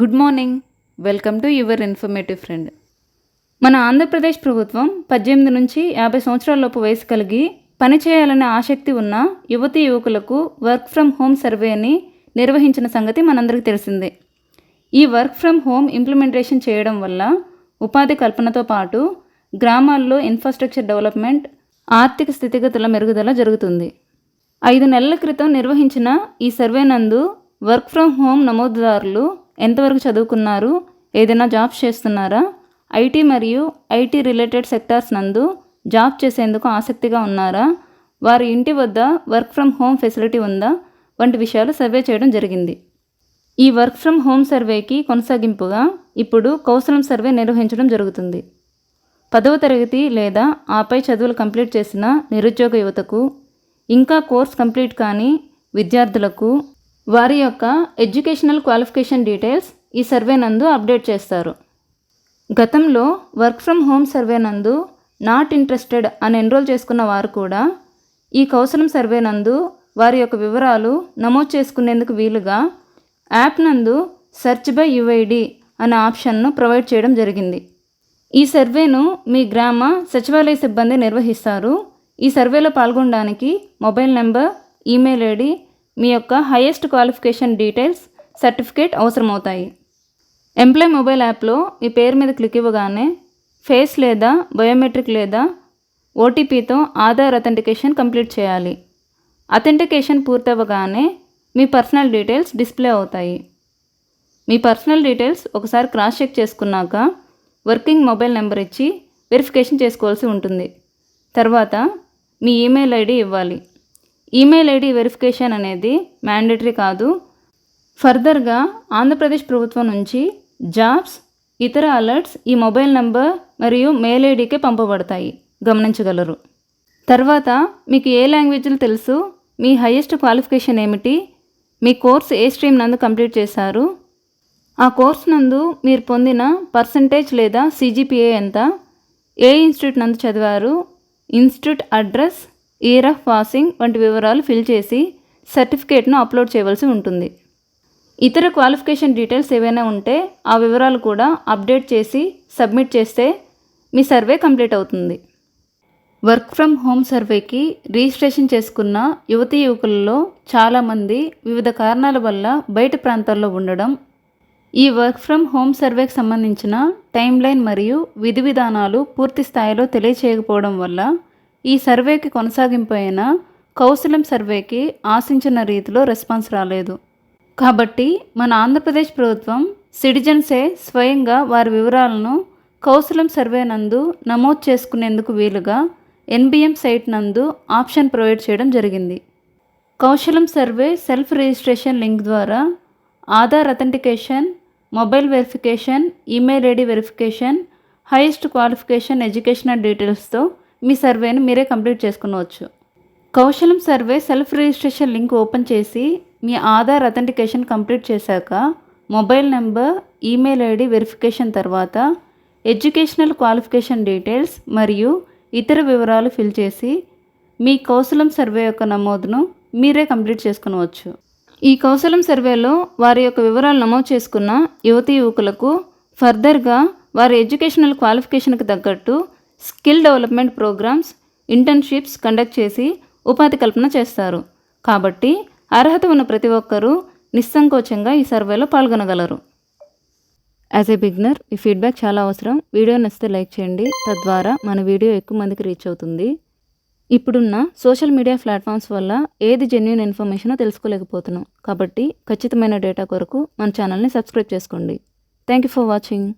Good morning. Welcome to your informative friend. మన ఆంధ్రప్రదేశ్ ప్రభుత్వం పద్దెనిమిది నుంచి యాభై సంవత్సరాలలోపు వయసు కలిగి పని చేయాలనే ఆసక్తి ఉన్న యువతీ యువకులకు వర్క్ ఫ్రమ్ హోమ్ సర్వేని నిర్వహించిన సంగతి మనందరికీ తెలిసిందే. ఈ వర్క్ ఫ్రమ్ హోమ్ ఇంప్లిమెంటేషన్ చేయడం వల్ల ఉపాధి కల్పనతో పాటు గ్రామాల్లో ఇన్ఫ్రాస్ట్రక్చర్ డెవలప్మెంట్ ఆర్థిక స్థితిగతుల మెరుగుదల జరుగుతుంది. ఐదు నెలల క్రితం నిర్వహించిన ఈ సర్వే నందు వర్క్ ఫ్రమ్ హోమ్ నమోదుదారులు ఎంతవరకు చదువుకున్నారు? ఏదైనా జాబ్స్ చేస్తున్నారా? ఐటీ మరియు ఐటీ రిలేటెడ్ సెక్టార్స్ నందు జాబ్ చేసేందుకు ఆసక్తిగా ఉన్నారా? వారి ఇంటి వద్ద వర్క్ ఫ్రమ్ హోమ్ ఫెసిలిటీ ఉందా? వంటి విషయాలు సర్వే చేయడం జరిగింది. ఈ వర్క్ ఫ్రమ్ హోమ్ సర్వేకి కొనసాగింపుగా ఇప్పుడు కౌశలం సర్వే నిర్వహించడం జరుగుతుంది. పదవ తరగతి లేదా ఆపై చదువులు కంప్లీట్ చేసిన నిరుద్యోగ యువతకు ఇంకా కోర్స్ కంప్లీట్ కాని విద్యార్థులకు వారి యొక్క ఎడ్యుకేషనల్ క్వాలిఫికేషన్ డీటెయిల్స్ ఈ సర్వే నందు అప్డేట్ చేస్తారు. గతంలో వర్క్ ఫ్రమ్ హోమ్ సర్వే నందు నాట్ ఇంట్రెస్టెడ్ అని ఎన్రోల్ చేసుకున్న వారు కూడా ఈ కౌశలం సర్వే నందు వారి యొక్క వివరాలు నమోదు చేసుకునేందుకు వీలుగా యాప్ నందు సెర్చ్ బై యుఐడి అనే ఆప్షన్ను ప్రొవైడ్ చేయడం జరిగింది. ఈ సర్వేను మీ గ్రామ సచివాలయ సిబ్బంది నిర్వహిస్తారు. ఈ సర్వేలో పాల్గొనడానికి మొబైల్ నెంబర్ ఈమెయిల్ ఐడి మీ యొక్క హైయెస్ట్ క్వాలిఫికేషన్ డీటెయిల్స్ సర్టిఫికేట్ అవసరమవుతాయి. ఎంప్లాయ్ మొబైల్ యాప్లో మీ పేరు మీద క్లిక్ ఇవ్వగానే ఫేస్ లేదా బయోమెట్రిక్ లేదా ఓటీపీతో ఆధార్ అథెంటికేషన్ కంప్లీట్ చేయాలి. అథెంటికేషన్ పూర్తవ్వగానే మీ పర్సనల్ డీటెయిల్స్ డిస్ప్లే అవుతాయి. మీ పర్సనల్ డీటెయిల్స్ ఒకసారి క్రాస్ చెక్ చేసుకున్నాక వర్కింగ్ మొబైల్ నెంబర్ ఇచ్చి వెరిఫికేషన్ చేసుకోవాల్సి ఉంటుంది. తర్వాత మీ ఈమెయిల్ ఐడి ఇవ్వాలి. ఈమెయిల్ ఐడి వెరిఫికేషన్ అనేది మ్యాండేటరీ కాదు. ఫర్దర్గా ఆంధ్రప్రదేశ్ ప్రభుత్వం నుంచి జాబ్స్ ఇతర అలర్ట్స్ ఈ మొబైల్ నంబర్ మరియు మెయిల్ ఐడికే పంపబడతాయి. గమనించగలరు. తర్వాత మీకు ఏ లాంగ్వేజ్లు తెలుసు? మీ హయ్యెస్ట్ క్వాలిఫికేషన్ ఏమిటి? మీ కోర్స్ ఏ స్ట్రీమ్ నందు కంప్లీట్ చేశారు? ఆ కోర్స్ నందు మీరు పొందిన పర్సంటేజ్ లేదా సిజిపిఏ ఎంత? ఏ ఇన్స్టిట్యూట్ నందు చదివారు? Institute address? Year of passing వంటి వివరాలు ఫిల్ చేసి సర్టిఫికేట్ను అప్లోడ్ చేయవలసి ఉంటుంది. ఇతర క్వాలిఫికేషన్ డీటెయిల్స్ ఏవైనా ఉంటే ఆ వివరాలు కూడా అప్డేట్ చేసి సబ్మిట్ చేస్తే మీ సర్వే కంప్లీట్ అవుతుంది. వర్క్ ఫ్రమ్ హోమ్ సర్వేకి రిజిస్ట్రేషన్ చేసుకున్న యువతీ యువకులలో చాలామంది వివిధ కారణాల వల్ల బయట ప్రాంతాల్లో ఉండడం ఈ వర్క్ ఫ్రమ్ హోమ్ సర్వేకి సంబంధించిన టైం లైన్ మరియు విధి విధానాలు పూర్తి స్థాయిలో తెలియచేయకపోవడం వల్ల ఈ సర్వేకి కొనసాగింపు అయినా కౌశలం సర్వేకి ఆశించిన రీతిలో రెస్పాన్స్ రాలేదు. కాబట్టి మన ఆంధ్రప్రదేశ్ ప్రభుత్వం సిటిజన్సే స్వయంగా వారి వివరాలను కౌశలం సర్వే నందు నమోదు చేసుకునేందుకు వీలుగా ఎన్బిఎం సైట్ నందు ఆప్షన్ ప్రొవైడ్ చేయడం జరిగింది. Kaushalam survey self registration link ద్వారా Aadhaar authentication mobile verification email ID verification highest qualification educational డీటెయిల్స్తో మీ సర్వేని మీరే complete చేసుకునవచ్చు. Kaushalam survey self registration link open చేసి మీ ఆధార్ అథెంటికేషన్ కంప్లీట్ చేశాక mobile number email ID verification తర్వాత ఎడ్యుకేషనల్ క్వాలిఫికేషన్ డీటెయిల్స్ మరియు ఇతర వివరాలు ఫిల్ చేసి మీ కౌశలం సర్వే యొక్క నమోదును మీరే కంప్లీట్ చేసుకునవచ్చు. ఈ కౌశలం సర్వేలో వారి యొక్క వివరాలు నమోదు చేసుకున్న యువతీ యువకులకు ఫర్దర్గా వారి ఎడ్యుకేషనల్ క్వాలిఫికేషన్కి తగ్గట్టు skill development programs internships conduct చేసి ఉపాధి కల్పన చేస్తారు. కాబట్టి అర్హత ఉన్న ప్రతి ఒక్కరూ నిస్సంకోచంగా ఈ సర్వేలో పాల్గొనగలరు. యాజ్ ఏ బిగ్నర్ ఈ ఫీడ్బ్యాక్ చాలా అవసరం. వీడియో నచ్చితే లైక్ చేయండి. తద్వారా మన వీడియో ఎక్కువ మందికి రీచ్ అవుతుంది. ఇప్పుడున్న సోషల్ మీడియా ప్లాట్ఫామ్స్ వల్ల ఏది జెన్యున్ ఇన్ఫర్మేషనో తెలుసుకోలేకపోతున్నాం. కాబట్టి ఖచ్చితమైన డేటా కొరకు మన ఛానల్ని సబ్స్క్రైబ్ చేసుకోండి. Thank you for watching